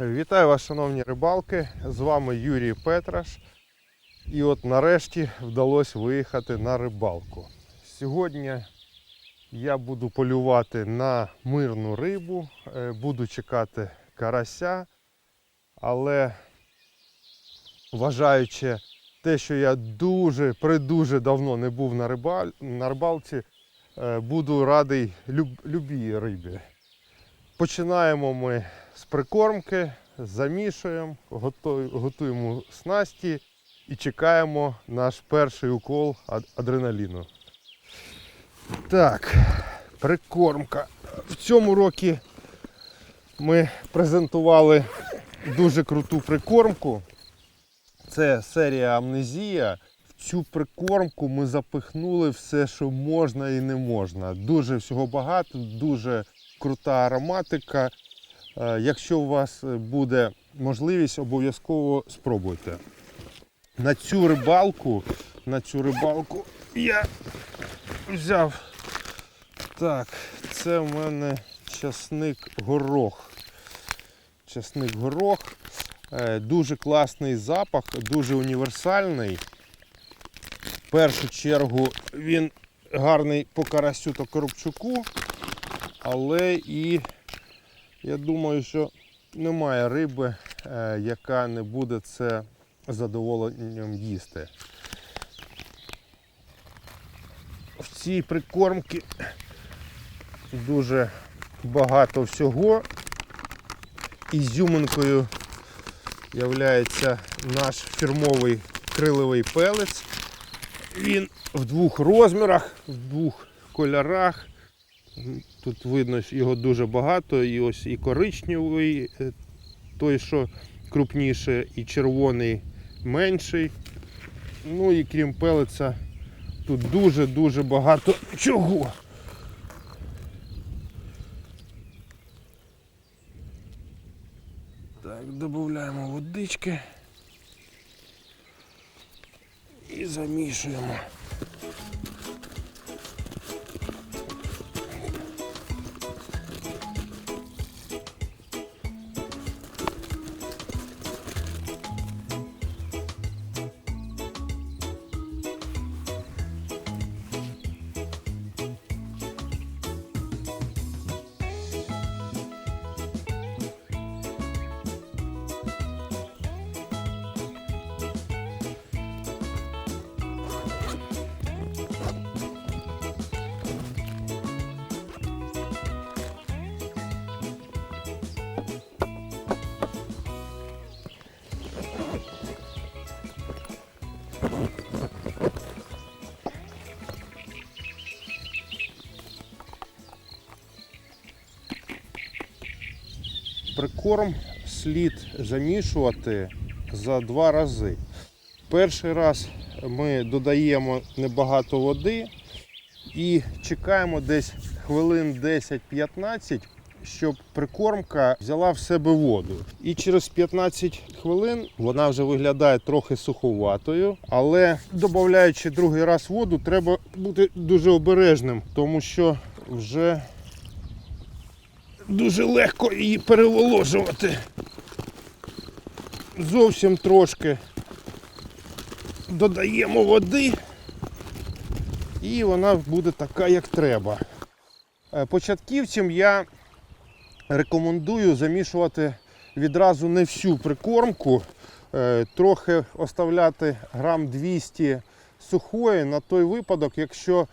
Вітаю вас, шановні рибалки! З вами Юрій Петраш. І от нарешті вдалося виїхати на рибалку. Сьогодні я буду полювати на мирну рибу, е, буду чекати карася, але вважаючи те, що я дуже придуже давно не був на, рибалці, е, буду радий люб, любій рибі. Починаємо ми з прикормки, замішуємо, готуємо, снасті і чекаємо наш перший укол адреналіну. Так, прикормка. В цьому році ми презентували дуже круту прикормку. Це серія Амнезія. В цю прикормку ми запихнули все, що можна і не можна. Дуже всього багато, дуже крута ароматика. Е, Якщо у вас буде можливість, обов'язково спробуйте. На цю рибалку, на цю рибалку я взяв. Так, це в мене часник горох. Часник горох. Е, Дуже класний запах, дуже універсальний. В першу чергу він гарний по карасю та коробчуку, але і я думаю, що немає риби, е, яка не буде це задоволенням їсти. В цій прикормці дуже багато всього. Ізюминкою являється наш фірмовий криловий пелець. Він в двох розмірах, в двох кольорах. Тут видно, що його дуже багато, і ось і коричневий, е, той, що крупніше, і червоний менший. Ну і крім пелиця, тут дуже-дуже багато чого. Так, додаємо водички і замішуємо. Прикорм слід замішувати за два рази. Перший раз ми додаємо небагато води і чекаємо десь хвилин 10-15, щоб прикормка взяла в себе воду. І через 15 хвилин вона вже виглядає трохи суховатою, але додаючи другий раз воду, треба бути дуже обережним, тому що вже дуже легко її переволожувати. Зовсім трошки додаємо води, і вона буде така, як треба. Е, Початківцям я рекомендую замішувати відразу не всю прикормку, е, трохи оставляти грам 200 сухої на той випадок, якщо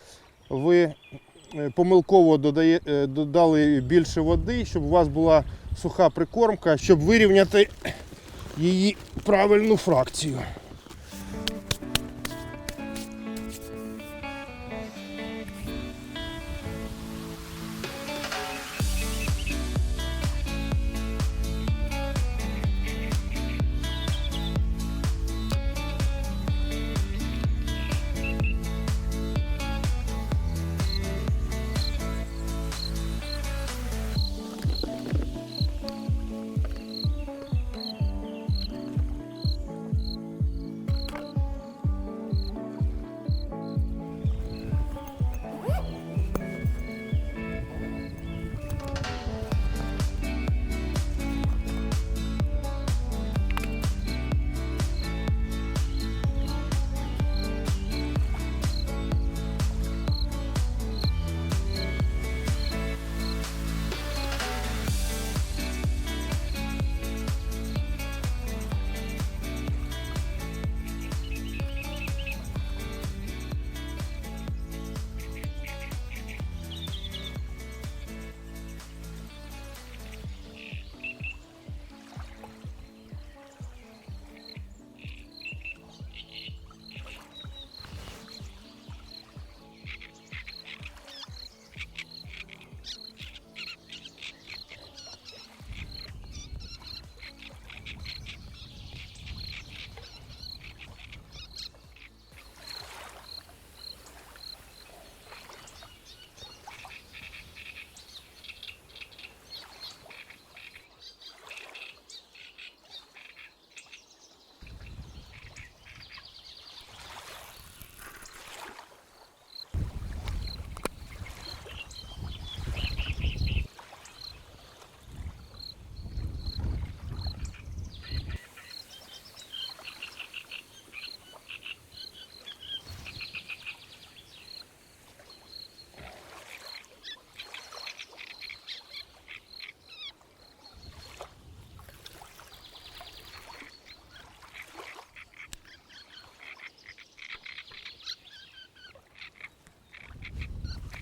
ви помилково додає, е, додали більше води, щоб у вас була суха прикормка, щоб вирівняти її правильну фракцію.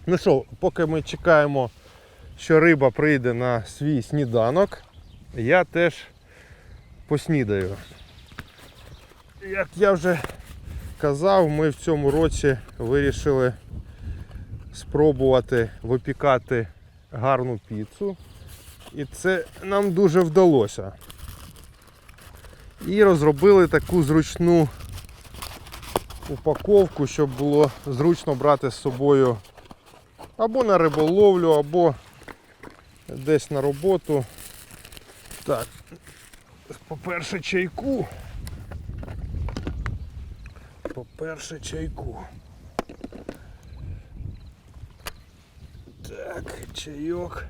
Ну що, поки ми чекаємо, що риба прийде на свій сніданок, я теж поснідаю. Як я вже казав, ми в цьому році вирішили спробувати випікати гарну піцу. І це нам дуже вдалося. І розробили таку зручну упаковку, щоб було зручно брати з собою або на риболовлю, або десь на роботу. Так, по-перше, чайку. По-перше, чайку. Так, чайок.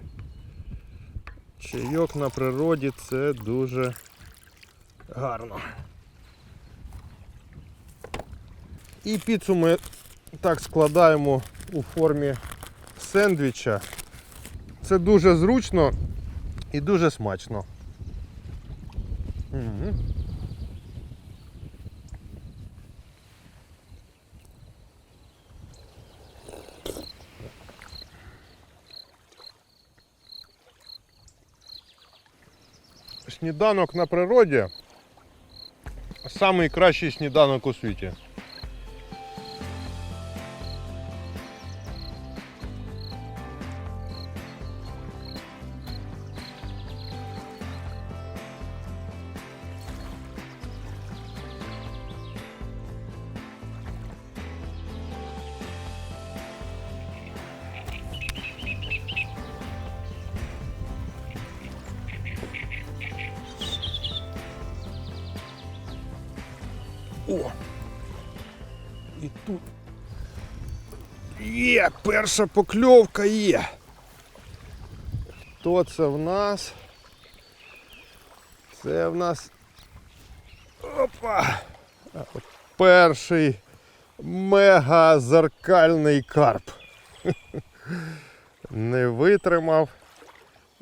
Чайок на природі це дуже гарно. І піцу ми так складаємо у формі сендвіча. Це дуже зручно і дуже смачно. Мгм. Сніданок на природі найкращий сніданок у світі. О! І тут є, перша покльовка є. Хто це в нас? Це в нас. Опа! Перший мегазеркальний карп. Не витримав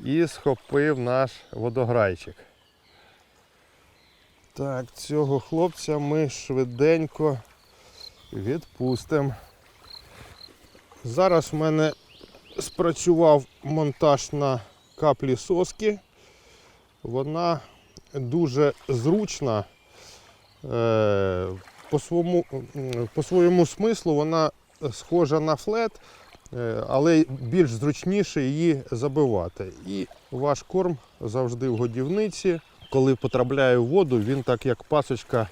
і схопив наш водограйчик. Так, цього хлопця ми швиденько відпустимо. Зараз в мене спрацював монтаж на каплі соски. Вона дуже зручна. Е, По своєму, по своєму смислу вона схожа на флет, е, але більш зручніше її забивати. І ваш корм завжди в годівниці коли потрапляє в воду, він так як пасочка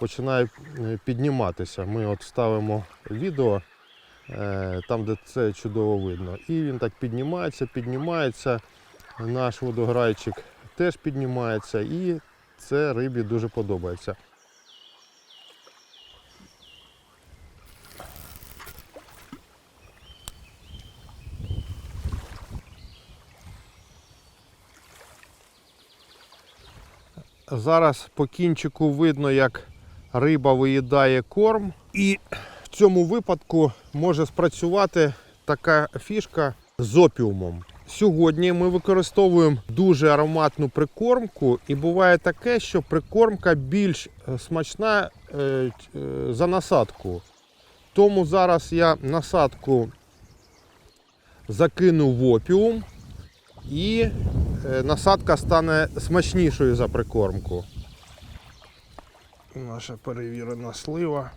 починає е, підніматися. Ми от ставимо відео е, там, де це чудово видно. І він так піднімається, піднімається. Наш водограйчик теж піднімається і це рибі дуже подобається. Зараз по кінчику видно, як риба виїдає корм. І в цьому випадку може спрацювати така фішка з опіумом. Сьогодні ми використовуємо дуже ароматну прикормку, і буває таке, що прикормка більш е, смачна е, е, за насадку. Тому зараз я насадку закину в опіум і насадка стане смачнішою за прикормку. Наша перевірена слива.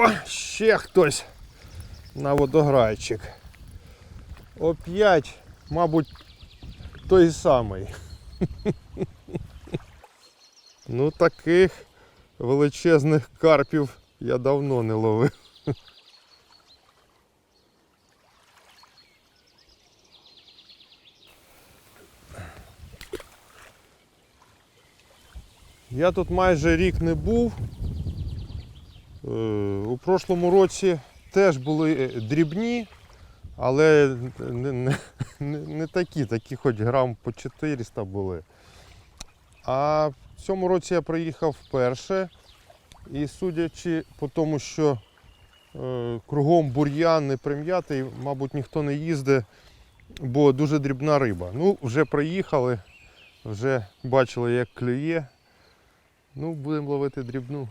О, ще хтось на водограйчик. Оп'ять, мабуть, той самий. Ну таких величезних карпів я давно не ловив. Я тут майже рік не був. У прошлому році теж були е, дрібні, але не, не, не, не такі, такі хоч грам по 400 були. А в цьому році я приїхав вперше. І судячи по тому, що е, кругом бур'ян не прим'ятий, мабуть, ніхто не їздить, бо дуже дрібна риба. Ну, вже приїхали, вже бачили, як клює. Ну, будемо ловити дрібну.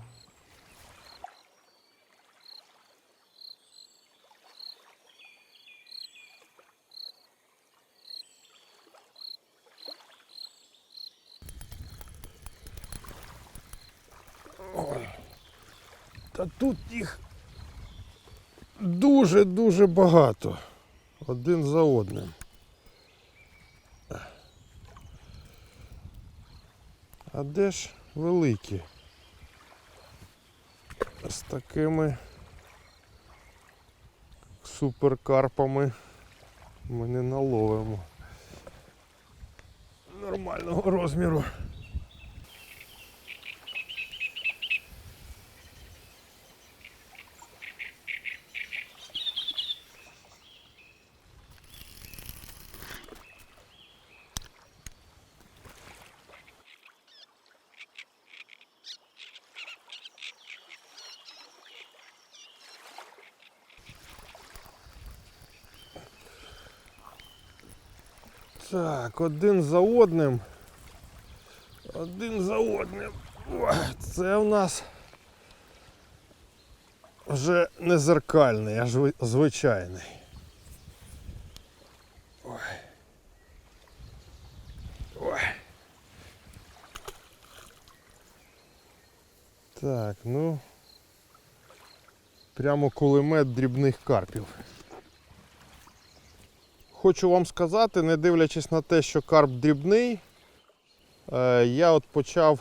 Та тут їх дуже-дуже багато. Один за одним. А де ж великі? З такими суперкарпами ми не наловимо. Нормального розміру. Так, один за одним. Один за одним. Це в нас вже не зеркальний, а звичайний. Ой. Ой. Так, ну. Прямо кулемет дрібних карпів. Хочу вам сказати, не дивлячись на те, що карп дрібний, е, я от почав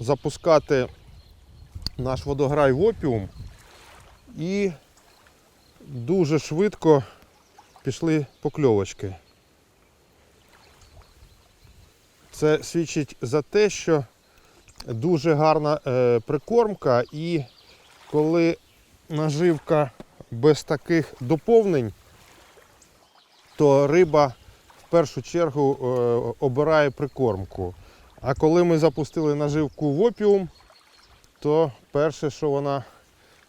запускати наш водограй в опіум і дуже швидко пішли покльовочки. Це свідчить за те, що дуже гарна е, прикормка і коли наживка без таких доповнень, то риба в першу чергу е, обирає прикормку. А коли ми запустили наживку в опіум, то перше, що вона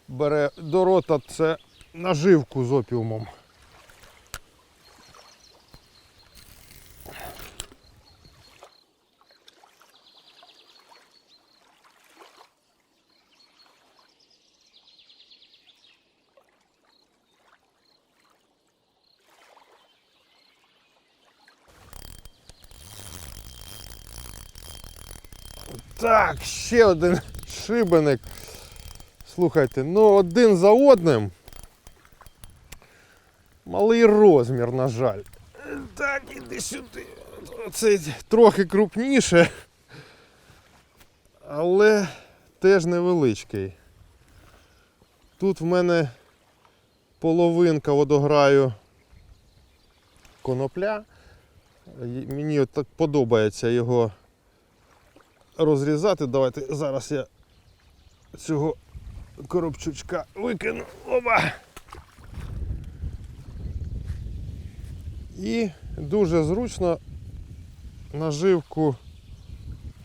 бере до рота, це наживку з опіумом. Так, ще один шибеник. Слухайте, ну один за одним. Малий розмір, на жаль. Так, іди сюди. Це трохи крупніше. Але теж невеличкий. Тут в мене половинка водограю конопля. Мені так подобається його розрізати. Давайте зараз я цього коробчучка викину. Оба! І дуже зручно наживку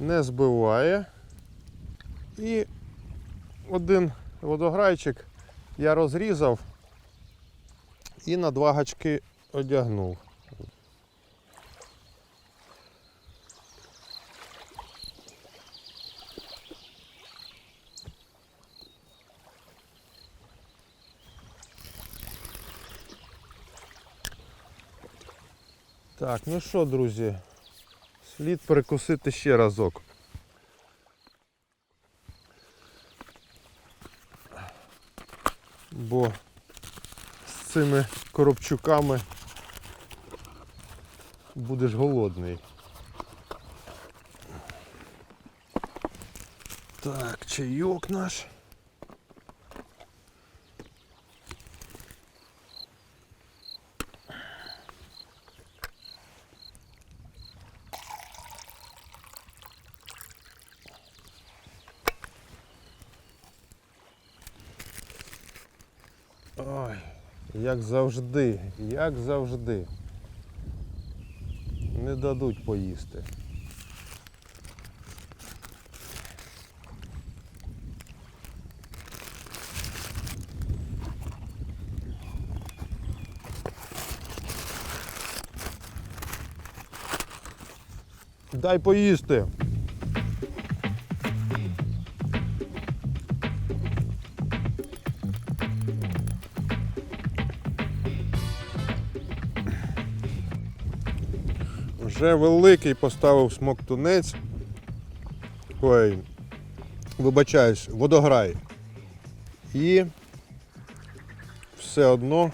не збиває. І один водограйчик я розрізав і на два гачки одягнув. Так, ну що, друзі, слід перекусити ще разок. Бо з цими коробчуками будеш голодний. Так, чайок наш. Ой, як завжди, як завжди. Не дадуть поїсти. Дай поїсти. Вже великий поставив смоктунець. Ой, вибачаюсь, водограй. І все одно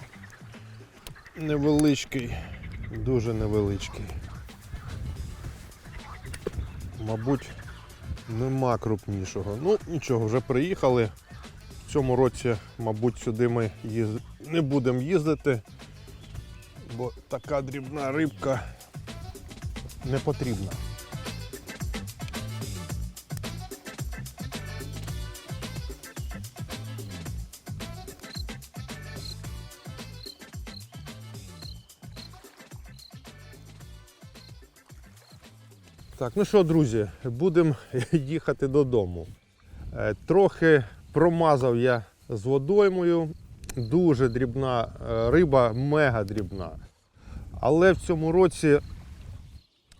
невеличкий, дуже невеличкий. Мабуть, нема крупнішого. Ну, нічого, вже приїхали. В цьому році, мабуть, сюди ми їз- не будемо їздити, бо така дрібна рибка не потрібна. Так, ну що, друзі, будемо їхати додому. Е, Трохи промазав я з водоймою. Дуже дрібна е, риба, мега дрібна. Але в цьому році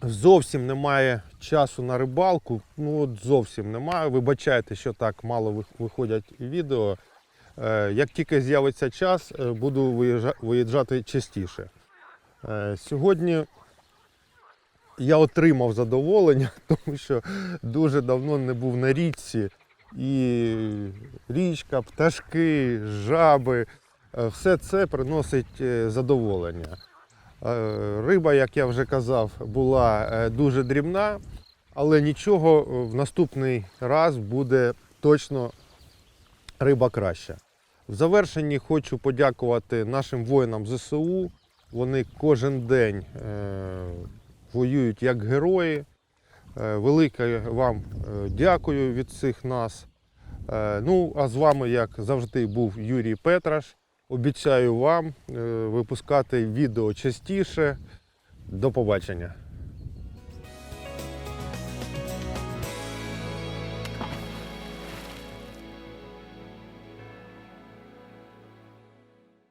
зовсім немає часу на рибалку. Ну от зовсім немає. Вибачайте, що так мало виходять відео. Е, Як тільки з'явиться час, е, буду виїжджати частіше. Е, Сьогодні я отримав задоволення, тому що дуже давно не був на річці. І річка, пташки, жаби, все це приносить задоволення. Е, Риба, як я вже казав, була е, дуже дрібна, але нічого, е, в наступний раз буде точно риба краща. В завершенні хочу подякувати нашим воїнам ЗСУ. Вони кожен день воюють як герої. Велике вам дякую від всіх нас. Ну, а з вами, як завжди, був Юрій Петраш. Обіцяю вам е, випускати відео частіше. До побачення.